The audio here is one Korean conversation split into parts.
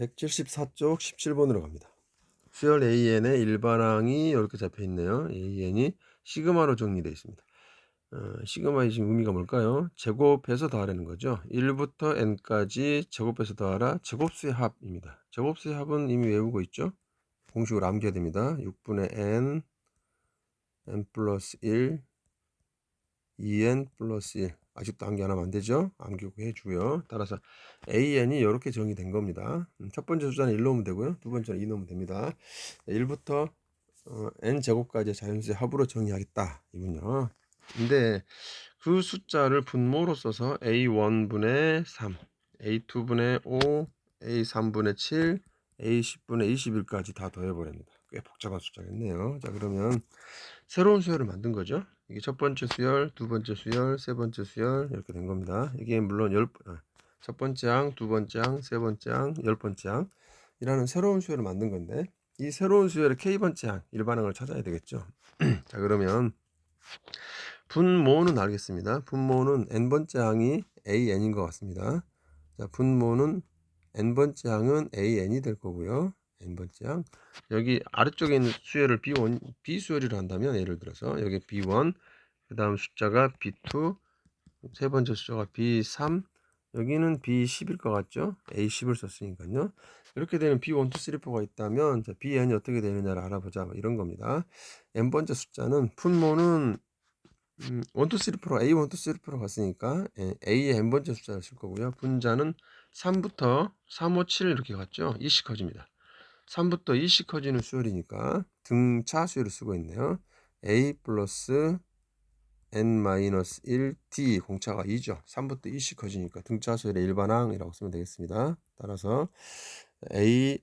174쪽 17번으로 갑니다. 수열 AN의 일반항이 이렇게 잡혀 있네요. AN이 시그마로 정리되어 있습니다. 어, 시그마의 지금 의미가 뭘까요? 제곱해서 더하라는 거죠. 1부터 n까지 제곱해서 더하라 제곱수의 합입니다. 제곱수의 합은 이미 외우고 있죠. 공식으로 암기해야 됩니다. 6분의 n, n 플러스 1, 2n 플러스 1. 암기 안 하면 안 되죠? 암기고 해주고요. 따라서 AN이 이렇게 정의된 겁니다. 음, 첫 번째 숫자는 1 넣으면 되고요. 두 번째는 2 넣으면 됩니다. 1부터 어, n 제곱까지 자연수의 합으로 정의하겠다. 이군요. 근데 그 숫자를 분모로 써서 A1분의 3, A2분의 5, A3분의 7, A10분의 21까지 다 더해버립니다. 꽤 복잡한 숫자겠네요. 자, 그러면 새로운 수열을 만든 거죠. 이게 첫 번째 수열, 두 번째 수열, 세 번째 수열 이렇게 된 겁니다. 이게 물론 열, 아, 첫 번째 항, 두 번째 항, 세 번째 항, 열 번째 항이라는 새로운 수열을 만든 건데 이 새로운 수열의 K번째 항, 일반항을 찾아야 되겠죠. 자, 그러면 분모는 알겠습니다. 분모는 n번째 항이 an인 것 같습니다. 자, 분모는 n번째 항은 an이 될 거고요. N번째 항. 여기 아래쪽에 있는 수열을 b1, b수열이라 한다면 예를 들어서 여기 b1, 그 다음 숫자가 b2, 세 번째 숫자가 b3, 여기는 b10일 것 같죠? a10을 썼으니까요. 이렇게 되는 b1, 2, 3, 4가 있다면 자, bn이 어떻게 되느냐를 알아보자 뭐 이런 겁니다. n번째 숫자는 분모는 음, 1, 2, 3, 4, A1, 2, 3, 4 갔으니까 예, A의 n번째 숫자를 쓸 거고요. 분자는 3부터 3, 5, 7 이렇게 갔죠. 2씩 커집니다. 3부터 2씩 커지는 수열이니까 등차 수열을 쓰고 있네요. A 플러스 n-1 d 공차가 2죠. 3부터 2씩 커지니까 등차 수열의 일반항이라고 쓰면 되겠습니다. 따라서 a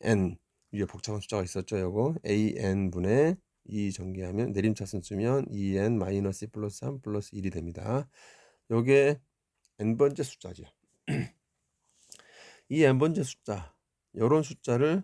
n 위에 복잡한 숫자가 있었죠. 요거 a n 분의 2 전개하면 내림차순 쓰면 2n 마이너스 2 플러스 3 플러스 1이 됩니다. 요게 n번째 숫자죠. 이 n번째 숫자 요런 숫자를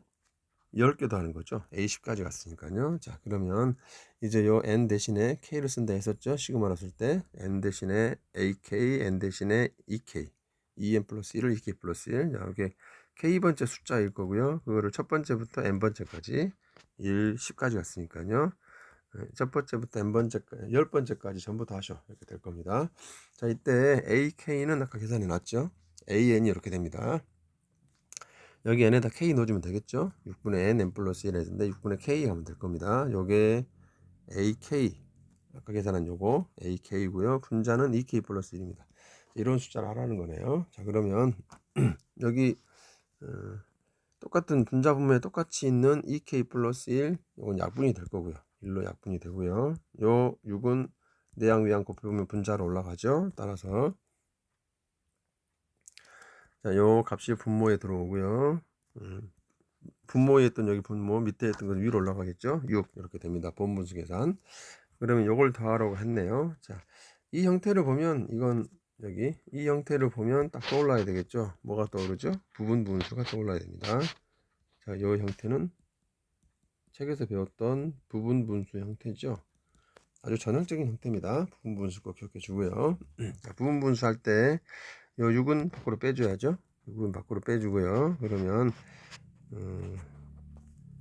10개 더하는 거죠. A10까지 갔으니까요. 자, 그러면 이제 요 n 대신에 k를 쓴다 했었죠. 시그마로 쓸때 n 대신에 ak, n 대신에 ek, 2n 플러스 1을 2k 플러스 1. 자, 이렇게 k번째 숫자일 거고요. 그거를 첫 번째부터 n번째까지 1, 10까지 갔으니까요. 네, 첫 번째부터 n번째, 열 번째까지 전부 다 하셔. 이렇게 될 겁니다. 자, 이때 ak는 아까 계산해 놨죠. an이 이렇게 됩니다. 여기 n에다 k 넣어주면 되겠죠. 6분의 n, n 플러스 1 했는데 6분의 k 하면 될 겁니다. 요게 ak, 아까 계산한 요거 ak고요. 분자는 2k 플러스 1입니다. 이런 숫자를 하라는 거네요. 자, 그러면 여기 어, 똑같은 분자 분모에 똑같이 있는 2k 플러스 1 이건 약분이 될 거고요. 1로 약분이 되고요. 요 6은 내양 위양 곱해보면 분자로 올라가죠. 따라서 자, 요 값이 분모에 들어오고요. 음, 분모에 있던 여기 분모 밑에 있던 건 위로 올라가겠죠. 6 이렇게 됩니다. 본분수 계산. 그러면 요걸 더하라고 했네요. 자, 이 형태를 보면 이건 여기 이 형태를 보면 딱 떠올라야 되겠죠. 뭐가 떠오르죠? 부분 분수가 떠올라야 됩니다. 자, 이 형태는 책에서 배웠던 부분 분수 형태죠. 아주 전형적인 형태입니다. 부분 분수 꼭 기억해 주고요. 자, 부분 분수 할때 이 6은 밖으로 빼줘야죠. 6은 밖으로 빼주고요. 그러면 음,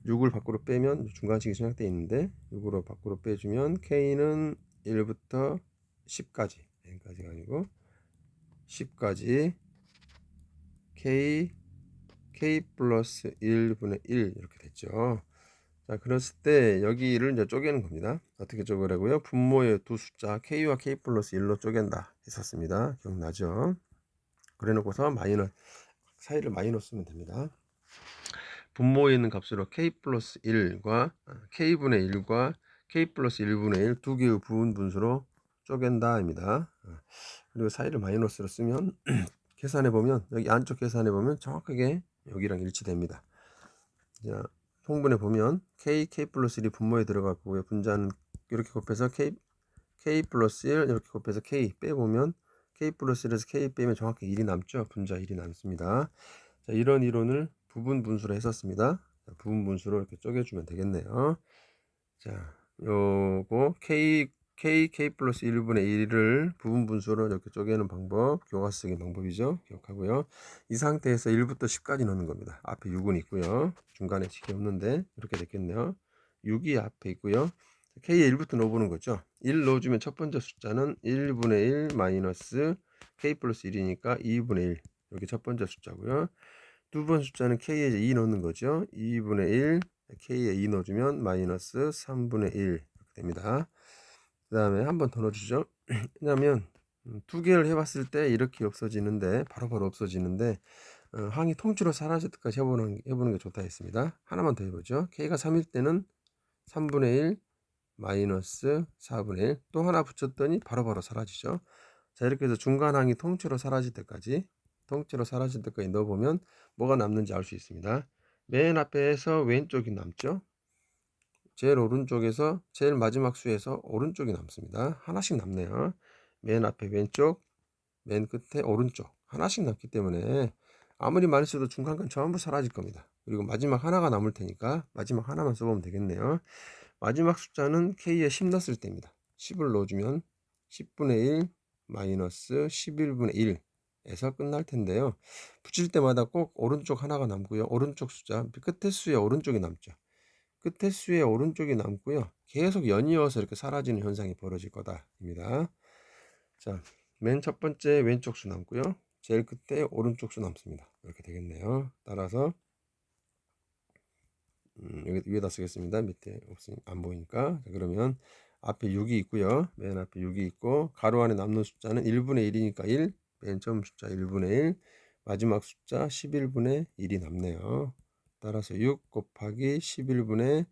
6을 밖으로 빼면 중간식이 생략되어 있는데 6으로 밖으로 빼주면 K는 1부터 10까지 n까지가 아니고 10까지 k k 플러스 1분의 1 이렇게 됐죠. 자, 그랬을 때 여기를 이제 쪼개는 겁니다. 어떻게 쪼개라고요? 분모의 두 숫자 k와 k 플러스 1로 쪼갠다 했었습니다. 기억나죠? 그래 놓고서 마이너스 사이를 마이너스 쓰면 됩니다. 분모에 있는 값으로 k 플러스 1과 k분의 1과 k 플러스 1분의 1 두 개의 부분 분수로 쪼갠다입니다. 그리고 사이를 마이너스로 쓰면 계산해 보면 여기 안쪽 계산해 보면 정확하게 여기랑 일치됩니다. 자, 통분해 보면 k, k 플러스 1이 분모에 들어갈 거고요. 분자는 이렇게 곱해서 k, k 플러스 1 이렇게 곱해서 k 빼보면 k 플러스 1에서 k 빼면 정확히 1이 남죠. 분자 1이 남습니다. 자, 이런 이론을 부분 분수로 했었습니다. 자, 부분 분수로 이렇게 쪼개주면 되겠네요. 자, 요거 k k, k 플러스 1분의 1을 부분 분수로 이렇게 쪼개는 방법, 교과서적인 방법이죠. 기억하고요. 이 상태에서 1부터 10까지 넣는 겁니다. 앞에 6은 있고요. 중간에 식이 없는데 이렇게 됐겠네요. 6이 앞에 있고요. K에 1부터 넣어보는 거죠. 1 넣어주면 첫 번째 숫자는 1분의 1 마이너스 k 플러스 1이니까 2분의 1 여기 첫 번째 숫자고요. 두번 숫자는 k에 이제 2 넣는 거죠. 2분의 1 k에 2 넣어주면 마이너스 3분의 1 이렇게 됩니다. 그 다음에 한 번 더 넣어주죠. 왜냐하면 음, 두 개를 해봤을 때 이렇게 없어지는데 바로 바로 없어지는데 어, 항이 통째로 사라질 때까지 해보는, 해보는 게 좋다 했습니다. 하나만 더 해보죠. k가 3일 때는 3분의 1 마이너스 4분의 1 또 하나 붙였더니 바로 바로 사라지죠. 자 이렇게 해서 중간항이 통째로 사라질 때까지 통째로 사라질 때까지 넣어보면 뭐가 남는지 알 수 있습니다. 맨 앞에서 왼쪽이 남죠. 제일 오른쪽에서 제일 마지막 수에서 오른쪽이 남습니다. 하나씩 남네요. 맨 앞에 왼쪽, 맨 끝에 오른쪽 하나씩 남기 때문에 아무리 많이 써도 중간 건 전부 사라질 겁니다. 그리고 마지막 하나가 남을 테니까 마지막 하나만 써보면 되겠네요. 마지막 숫자는 k에 10 넣었을 때입니다. 10을 넣어주면 10분의 1 마이너스 11분의 1 에서 끝날 텐데요. 붙일 때마다 꼭 오른쪽 하나가 남고요. 오른쪽 숫자 끝에 수의 오른쪽이 남죠. 끝에 수의 오른쪽이 남고요. 계속 연이어서 이렇게 사라지는 현상이 벌어질 거다입니다. 자, 맨 첫 번째 왼쪽 수 남고요. 제일 끝에 오른쪽 수 남습니다. 이렇게 되겠네요. 따라서 음, 여기 위에다 쓰겠습니다. 밑에 안 보이니까. 자, 그러면 앞에 6이 있고요. 맨 앞에 6이 있고 가로 안에 남는 숫자는 1분의 1이니까 1. 맨 처음 숫자 1분의 1. 마지막 숫자 11분의 1이 남네요. 따라서 6 곱하기 11분의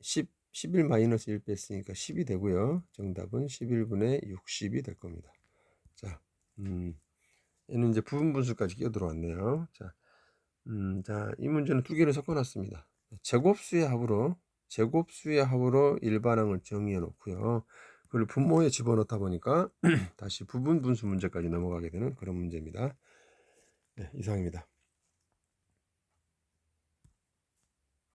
10, 11 마이너스 1 뺐으니까 10이 되고요. 정답은 11분의 60이 될 겁니다. 자, 음, 얘는 이제 부분 분수까지 끼어 들어왔네요. 자, 음, 자, 이 문제는 두 개를 섞어 놨습니다. 제곱수의 합으로 제곱수의 합으로 일반항을 정의해 놓고요. 그걸 분모에 집어넣다 보니까 다시 부분 분수 문제까지 넘어가게 되는 그런 문제입니다. 네, 이상입니다.